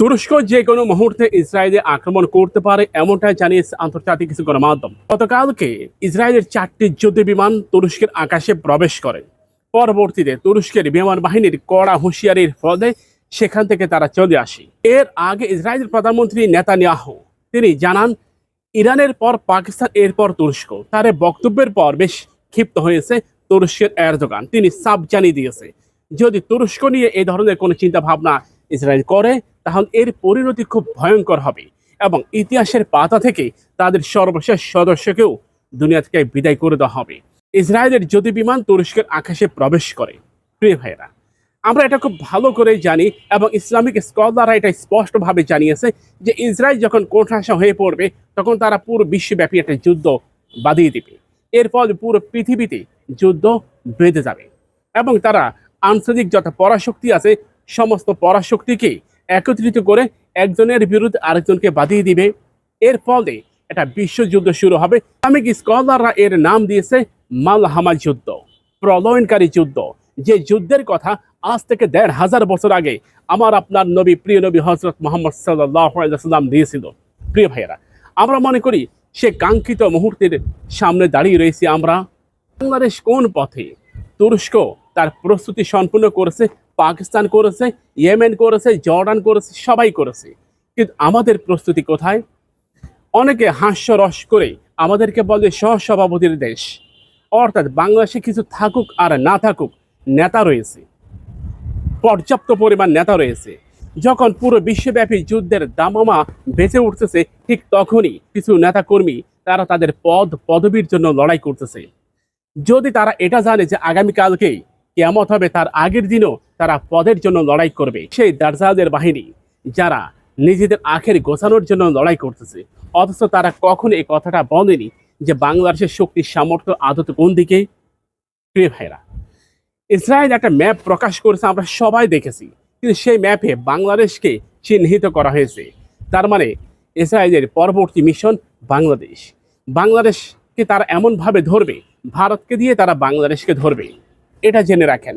তুরস্ক যে কোনো মুহূর্তে ইসরায়েলে আক্রমণ করতে পারে, এমনটাই জানিয়েছে আন্তর্জাতিক কিছু গণমাধ্যম। গতকালকে ইসরায়েলের চারটি যুদ্ধ বিমান তুরস্কের আকাশে প্রবেশ করে। পরবর্তীতে তুরস্কের বিমান বাহিনীর কড়া হুঁশিয়ারির ফলে সেখান থেকে তারা চলে আসে। এর আগে ইসরায়েলের প্রধানমন্ত্রী নেতানিয়াহু, তিনি জানান, ইরানের পর পাকিস্তান, এরপর তুরস্ক। তার বক্তব্যের পর বেশ ক্ষিপ্ত হয়েছে তুরস্কের এরদোগান। তিনি সাব জানিয়ে দিয়েছে, যদি তুরস্ক নিয়ে এই ধরনের কোনো চিন্তা ভাবনা ইসরায়েল করে তাহলে এর পরিণতি খুব ভয়ঙ্কর হবে এবং ইতিহাসের পাতা থেকে তাদের সর্বশেষ সদস্যকেও দুনিয়া থেকে বিদায় করে দেওয়া হবে। ইসরায়েলের যদি বিমান তুরস্কের আকাশে প্রবেশ করে। প্রিয় ভাইরা আমরা এটা খুব ভালো করে জানি এবং ইসলামিক স্কলাররা এটা স্পষ্টভাবে জানিয়েছে যে ইসরায়েল যখন কোণঠাসা হয়ে পড়বে, তখন তারা পুরো বিশ্বব্যাপী একটা যুদ্ধ বাদিয়ে দিবে। এর ফলে পুরো পৃথিবীতে যুদ্ধ বেঁধে যাবে এবং তারা আঞ্চলিক যত পরাশক্তি আছে, সমস্ত পরাশক্তিকে একত্রিত করে একজনের বিরুদ্ধে আরেকজনকে বাদিয়ে দিবে। এর ফলে একটা বিশ্বযুদ্ধ শুরু হবে। ইসলামিক স্কলাররা এর নাম দিয়েছে মালহামা যুদ্ধ, প্রলয়নকারী যুদ্ধ। যে যুদ্ধের কথা আজ থেকে দেড় হাজার বছর আগে আমার আপনার নবী, প্রিয় নবী হজরত মোহাম্মদ সাল্লাম দিয়েছিল। প্রিয় ভাইয়েরা, আমরা মনে করি সে কাঙ্ক্ষিত মুহূর্তের সামনে দাঁড়িয়ে রয়েছি আমরা। বাংলাদেশ কোন পথে তুরস্ক তার প্রস্তুতি সম্পূর্ণ করেছে পাকিস্তান করেছে, ইয়েমেন করেছে, জর্ডান করেছে, সবাই করেছে। কিন্তু আমাদের প্রস্তুতি কোথায়? অনেকে হাস্যরস করে আমাদেরকে বলে সহসভাপতির দেশ। অর্থাৎ বাংলাদেশে কিছু থাকুক আর না থাকুক, নেতা রয়েছে। পর্যাপ্ত পরিমাণ নেতা রয়েছে। যখন পুরো বিশ্বব্যাপী যুদ্ধের দামামা বেঁচে উঠতেছে, ঠিক তখনই কিছু নেতাকর্মী তারা তাদের পদ, পদবীর জন্য লড়াই করতেছে। যদি তারা এটা জানে যে আগামীকালকেই কেমত হবে তার আগের দিনও তারা পদের জন্য লড়াই করবে। সেই দার্জাদের বাহিনী যারা নিজেদের আখের গোছানোর জন্য লড়াই করতেছে, অথচ তারা কখনো এই কথাটা বলেনি যে বাংলাদেশের শক্তির সামর্থ্য আদত কোন দিকে? প্রিয় ভাইরা ইসরায়েল একটা ম্যাপ প্রকাশ করেছে, আমরা সবাই দেখেছি। কিন্তু সেই ম্যাপে বাংলাদেশকে চিহ্নিত করা হয়েছে। তার মানে ইসরায়েলের পরবর্তী মিশন বাংলাদেশ। বাংলাদেশকে তারা এমনভাবে ধরবে, ভারতকে দিয়ে তারা বাংলাদেশকে ধরবে। এটা জেনে রাখেন।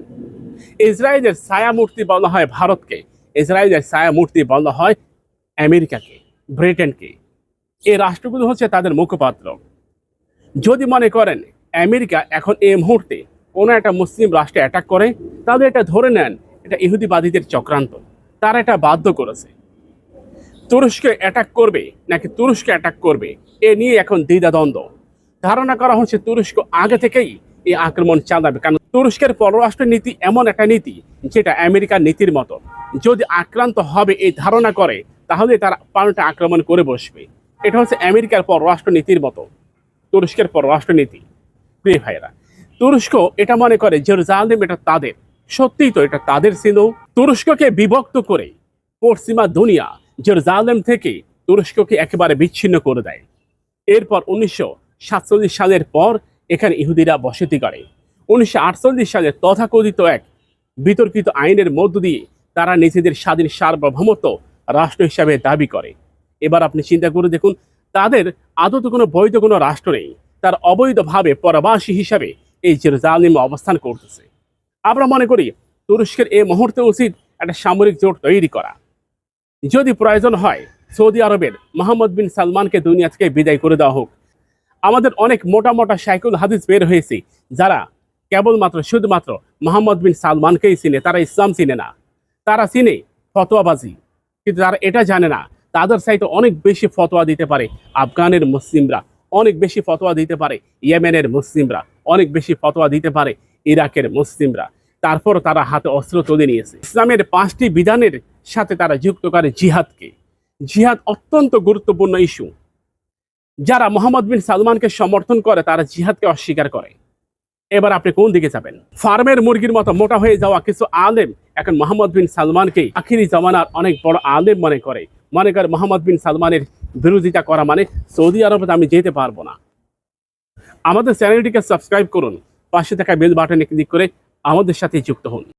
ইসরায়েলের ছায়া মূর্তি বলা হয় ভারতকে, ইসরায়েলের ছায়া মূর্তি বলা হয় আমেরিকাকে, ব্রিটেনকে। এই রাষ্ট্রগুলো হচ্ছে তাদের মুখপাত্র। যদি মনে করেন আমেরিকা এখন এই মুহূর্তে কোনো একটা মুসলিম রাষ্ট্রে অ্যাটাক করে, তাহলে এটা ধরে নেন এটা ইহুদিবাদীদের চক্রান্ত। তারা এটা বাধ্য করেছে। তুরস্কে অ্যাটাক করবে নাকি তুরস্কে অ্যাটাক করবে, এ নিয়ে এখন দ্বিধাদ্বন্দ্ব। ধারণা করা হচ্ছে তুরস্ক আগে থেকেই এই আক্রমণ চালাবে। কারণ তুরস্কের পররাষ্ট্র নীতি এমন একটা নীতি, যেটা আমেরিকার নীতির মতো। যদি আক্রান্ত হবে এই ধারণা করে, তাহলে তারা পাল্টা আক্রমণ করে বসবে। এটা হচ্ছে আমেরিকার পররাষ্ট্র নীতির মতো, তুরস্কের পররাষ্ট্র নীতি। প্রিয় ভাইয়েরা, তুরস্ক এটা মনে করে জেরুজালেম এটা তাদের। সত্যিই তো এটা তাদের ছিল। তুরস্ককে বিভক্ত করে পশ্চিমা দুনিয়া জেরুজালেম থেকে তুরস্ককে একেবারে বিচ্ছিন্ন করে দেয়। এরপর উনিশশো সাতচল্লিশ সালের পর এখানে ইহুদিরা বসতি করে। উনিশশো আটচল্লিশ সালে তথাকথিত এক বিতর্কিত আইনের মধ্য দিয়ে তারা নিজেদের স্বাধীন সার্বভৌমত্ব রাষ্ট্র হিসাবে দাবি করে। এবার আপনি চিন্তা করে দেখুন, তাদের আদত কোনো বৈধ কোনো রাষ্ট্র নেই। তার অবৈধভাবে পরবাসী হিসাবে এই জেরুজালেমে অবস্থান করতেছে। আমরা মনে করি, তুরস্কের এই মুহূর্তে উচিত একটা সামরিক জোট তৈরি করা। যদি প্রয়োজন হয়, সৌদি আরবের মোহাম্মদ বিন সালমানকে দুনিয়া থেকে বিদায় করে দেওয়া হোক। আমাদের অনেক মোটা মোটা সাইকুল হাদিস বের হয়েছে, যারা কেবলমাত্র, শুধুমাত্র মোহাম্মদ বিন সালমানকেই চিনে, তারা ইসলাম চিনে না। তারা চিনে ফতোয়াবাজি, কিন্তু তারা এটা জানে না, তাদের সাইটে অনেক বেশি ফতোয়া দিতে পারে আফগানের মুসলিমরা, অনেক বেশি ফতোয়া দিতে পারে ইয়েমেনের মুসলিমরা, অনেক বেশি ফতোয়া দিতে পারে ইরাকের মুসলিমরা। তারপর তারা হাতে অস্ত্র তুলে নিয়েছে। ইসলামের পাঁচটি বিধানের সাথে তারা যুক্ত করে জিহাদকে। জিহাদ অত্যন্ত গুরুত্বপূর্ণ ইস্যু। যারা মোহাম্মদ বিন সালমানকে সমর্থন করে, তারা জিহাদকে অস্বীকার করে। এবার আপনি কোন দিকে যাবেন? ফার্মের মুরগির মতো মোটা হয়ে যাওয়া কিছু আলেম এখন মোহাম্মদ বিন সালমানকে আখিরি জমানার অনেক বড় আলেম মনে করে। মনে করে মোহাম্মদ বিন সালমানের বিরোধিতা করা মানে সৌদি আরবে আমি যেতে পারব না। আমাদের চ্যানেলটিকে সাবস্ক্রাইব করুন। পাশে থাকা বেল বাটনে ক্লিক করে আমাদের সাথে যুক্ত হন।